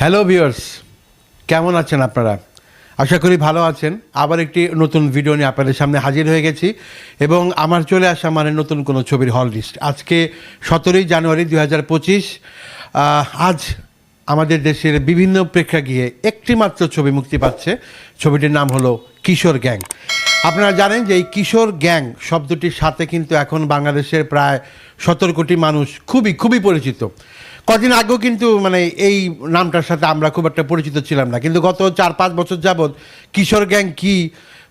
Hello viewers কেমন আছেন আপনারা? আশা করি ভালো আছেন। আবার একটি নতুন ভিডিও নিয়ে আপনাদের সামনে হাজির হয়ে গেছি এবং আমার চলে আসা মানে নতুন কোনো ছবির হল লিস্ট আজকে সতেরোই জানুয়ারি দু হাজার পঁচিশ আজ আমাদের দেশের বিভিন্ন প্রেক্ষাগৃহে একটি মাত্র ছবি মুক্তি পাচ্ছে। ছবিটির নাম হলো কিশোর গ্যাং। আপনারা জানেন যে এই কিশোর গ্যাং শব্দটির সাথে কিন্তু এখন বাংলাদেশের প্রায় সতেরো কোটি মানুষ খুবই খুবই পরিচিত। কদিন আগেও কিন্তু মানে এই নামটার সাথে আমরা খুব একটা পরিচিত ছিলাম না। কিন্তু গত চার পাঁচ বছর যাবৎ কিশোর গ্যাং কি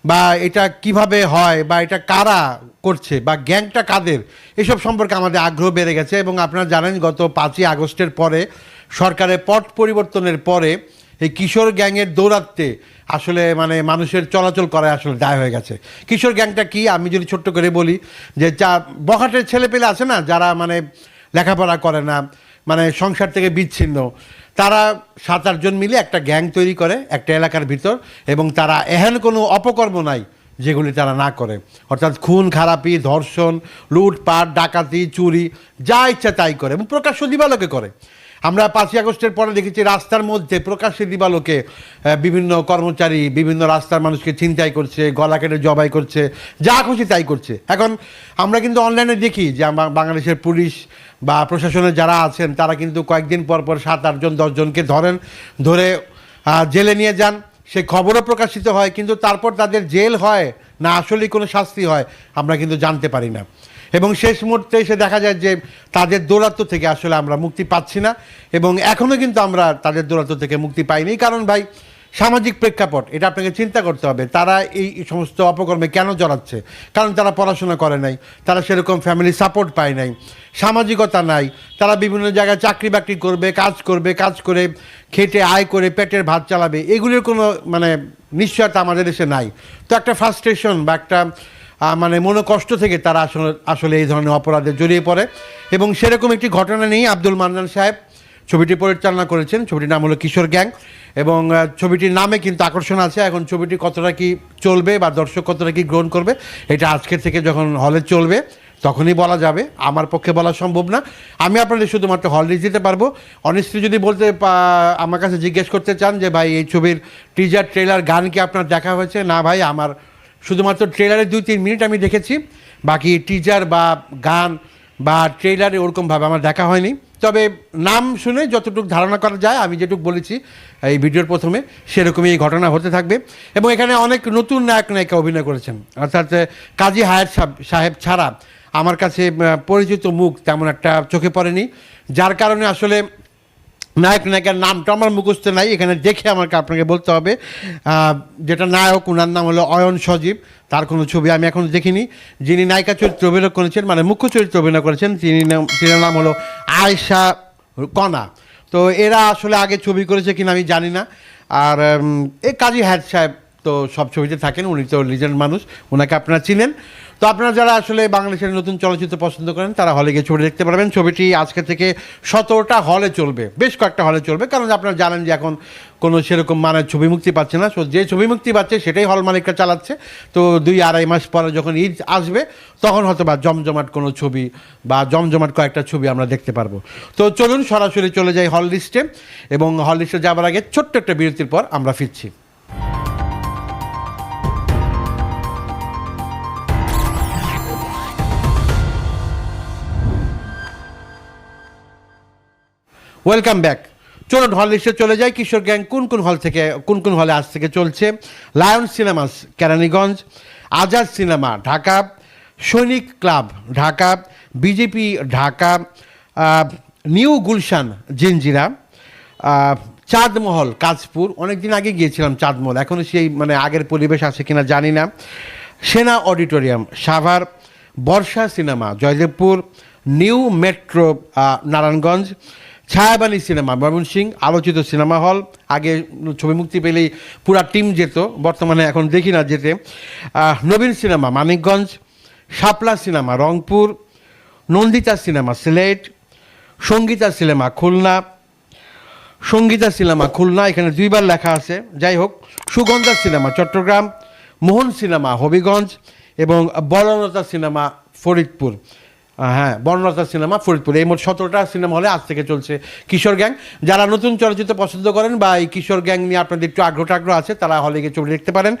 বা এটা কীভাবে হয় বা এটা কারা করছে বা গ্যাংটা কাদের, এসব সম্পর্কে আমাদের আগ্রহ বেড়ে গেছে এবং আপনারা জানেন গত পাঁচই আগস্টের পরে সরকারের পট পরিবর্তনের পরে এই কিশোর গ্যাংয়ের দৌরাত্মে আসলে মানে মানুষের চলাচল করায় আসলে দায় হয়ে গেছে। কিশোর গ্যাংটা কি? আমি যদি ছোট্ট করে বলি যে চা বখাটের ছেলে পেলে আছে না, যারা মানে লেখাপড়া করে না মানে সংসার থেকে বিচ্ছিন্ন। তারা সাত আটজন মিলে একটা গ্যাং তৈরি করে, একটা এলাকার ভিতর, এবং তারা এহেন কোনো অপকর্ম নাই যেগুলি তারা না করে। অর্থাৎ খুন, খারাপি, ধর্ষণ, লুটপাট, ডাকাতি, চুরি, যা ইচ্ছা তাই করে এবং প্রকাশ্য দিবালোকে করে। আমরা পাঁচই আগস্টের পরে দেখেছি রাস্তার মধ্যে প্রকাশ্যে দিবালোকে বিভিন্ন কর্মচারী, বিভিন্ন রাস্তার মানুষকে ছিনতাই করছে, গলা কেটে জবাই করছে, যা খুশি তাই করছে। এখন আমরা কিন্তু অনলাইনে দেখি যে বাংলাদেশের পুলিশ বা প্রশাসনের যারা আছেন, তারা কিন্তু কয়েকদিন পর পর সাত আটজন দশজনকে ধরেন, ধরে জেলে নিয়ে যান। সে খবরও প্রকাশিত হয়, কিন্তু তারপর তাদের জেল হয়, না আসলেই কোনো শাস্তি হয়, আমরা কিন্তু জানতে পারি না। এবং শেষ মুহূর্তে এসে দেখা যায় যে তাদের দৌরাত্ম থেকে আসলে আমরা মুক্তি পাচ্ছি না এবং এখনও কিন্তু আমরা তাদের দৌরাত্ম থেকে মুক্তি পাইনি। কারণ ভাই, সামাজিক প্রেক্ষাপট, এটা আপনাকে চিন্তা করতে হবে। তারা এই সমস্ত অপকর্মে কেন জড়াচ্ছে? কারণ তারা পড়াশোনা করে নাই, তারা সেরকম ফ্যামিলি সাপোর্ট পায় নাই, সামাজিকতা নাই, তারা বিভিন্ন জায়গায় চাকরি বাকরি করবে, কাজ করবে, কাজ করে খেটে, আয় করে, পেটের ভাত চালাবে, এগুলির কোনো মানে নিশ্চয়তা আমাদের দেশে নাই। তো একটা ফ্রাস্ট্রেশন বা একটা মানে মনোকষ্ট থেকে তারা আসলে আসলে এই ধরনের অপরাধে জড়িয়ে পড়ে। এবং সেরকম একটি ঘটনা নেই আব্দুল মান্নান সাহেব ছবিটি পরিচালনা করেছেন। ছবিটির নাম হলো কিশোর গ্যাং। এবং ছবিটির নামে কিন্তু আকর্ষণ আছে। এখন ছবিটি কতটা কি চলবে বা দর্শক কতটা কি গ্রহণ করবে, এটা আজকে থেকে যখন হলে চলবে, তখনই বলা যাবে। আমার পক্ষে বলা সম্ভব না। আমি আপনাদের শুধুমাত্র হল দিতে পারব। অনেস্টলি যদি বলতে আমার কাছে জিজ্ঞেস করতে চান যে, ভাই, এই ছবির টিজার ট্রেলার গান কি আপনার দেখা হয়েছে? না, ভাই, আমার শুধুমাত্র ট্রেলারে দুই তিন মিনিট আমি দেখেছি, বাকি টিজার বা গান বা ট্রেলারে ওরকমভাবে আমার দেখা হয়নি। তবে নাম শুনে যতটুকু ধারণা করা যায়, আমি যেটুকু বলেছি এই ভিডিওর প্রথমে, সেরকমই এই ঘটনা হতে থাকবে। এবং এখানে অনেক নতুন নায়ক, নায়িকা অভিনয় করেছেন। অর্থাৎ কাজী হায়াত সাহেব- সাহেব ছাড়া আমার কাছে পরিচিত মুখ তেমন একটা চোখে পড়েনি। যার কারণে আসলে নায়ক নায়িকার নামটা আমার মুখস্থ নাই, এখানে দেখে আমাকে আপনাকে বলতে হবে। যেটা নায়ক ওনার নাম হলো অয়ন সজীব, তার কোনো ছবি আমি এখন দেখিনি। যিনি নায়িকা চরিত্র অভিনয় করেছেন মানে মুখ্য চরিত্র অভিনয় করেছেন, তিনি নাম- তিনার নাম হলো আয়েশা কণা তো এরা আসলে আগে ছবি করেছে কিনা আমি জানি না। আর এই এ কাজী হ্যাড সাহেব তো সব ছবিতে থাকেন, উনি তো লিজেন্ড মানুষ, ওনাকে আপনারা চিনেন। তো আপনারা যারা আসলে বাংলাদেশের নতুন চলচ্চিত্র পছন্দ করেন, তারা হলে গিয়ে ছবি দেখতে পারবেন। ছবিটি আজকে থেকে সতেরোটা হলে চলবে, বেশ কয়েকটা হলে চলবে, কারণ আপনারা জানেন যে এখন কোনো সেরকম মানের ছবি মুক্তি পাচ্ছে না। সো যে ছবি মুক্তি পাচ্ছে, সেটাই হল মালিকরা চালাচ্ছে। তো দুই আড়াই মাস পরে যখন ঈদ আসবে, তখন হয়তো বা জমজমাট কোনো ছবি বা জমজমাট কয়েকটা ছবি আমরা দেখতে পারব। তো চলুন, সরাসরি চলে যাই হল লিস্টে এবং হল লিস্টে যাবার আগে ছোট্ট একটা বিরতির পর আমরা ফিরছি। ওয়েলকাম ব্যাক চলুন হল লিস্টে চলে যাই। কিশোর গ্যাং কোন কোন হল থেকে, কোন কোন হলে আজ থেকে চলছে? Lion Cinemas Keraniganj Azad cinema Dhaka Sainik club Dhaka BJP Dhaka new Gulshan Jinjira Chandmahal Kajpur অনেক দিন আগে গিয়েছিলাম চাঁদমহল। এখনও সেই মানে আগের পরিবেশ আছে কিনা জানি না। Sena auditorium, Savar, Barsha cinema, Joydebpur, new metro Narayanganj Chhayabani cinema Mymensingh আলোচিত সিনেমা হল। আগে ছবি মুক্তি পেলেই পুরা টিম যেত, বর্তমানে এখন দেখি না যেতে। Nabin cinema, Manikganj. Shapla cinema, Rangpur. Nandita cinema, Sylhet. Sangeeta cinema, Khulna. Sangeeta cinema, Khulna, এখানে দুইবার লেখা আছে। যাই হোক, সুগন্ধা সিনেমা, চট্টগ্রাম। মোহন সিনেমা, হবিগঞ্জ। এবং বলনতা সিনেমা, ফরিদপুর। হ্যাঁ বর্ণলতা সিনেমা, ফরিদপুর। এই মোট সতেরোটা সিনেমা হলে আজ থেকে চলছে কিশোর গ্যাং। যারা নতুন চলচ্চিত্র পছন্দ করেন বা এই কিশোর গ্যাং নিয়ে আপনাদের একটু আগ্রহ টাগ্রহ আছে, তারা হলে গিয়ে ছবি দেখতে পারেন।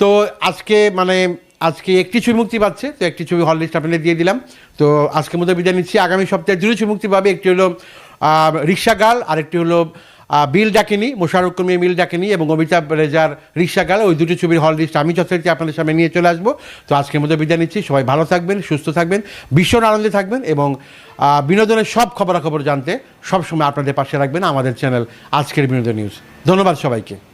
তো আজকে মানে আজকে একটি ছবি মুক্তি পাচ্ছে, তো একটি ছবি হল লিস্ট আপনাদের দিয়ে দিলাম। তো আজকের মধ্যে বিদায় নিচ্ছি। আগামী সপ্তাহে দুটো ছবি মুক্তি পাবে। একটি হলো রিক্সা গার্ল, আরেকটি হলো বিল ডাকেনি মোশারুখ কর্মী মিল ডাকেনি এবং অমিতাভ রেজার রিক্সা গেলে, ওই দুটি ছবির হল লিস্ট। আমি যথারীতি আপনাদের সামনে নিয়ে চলে আসব। তো আজকের মধ্যে বিদায় নিচ্ছি। সবাই ভালো থাকবেন, সুস্থ থাকবেন, ভীষণ আনন্দে থাকবেন এবং বিনোদনের সব খবরাখবর জানতে সবসময় আপনাদের পাশে রাখবেন আমাদের চ্যানেল আজকের বিনোদন নিউজ। ধন্যবাদ সবাইকে।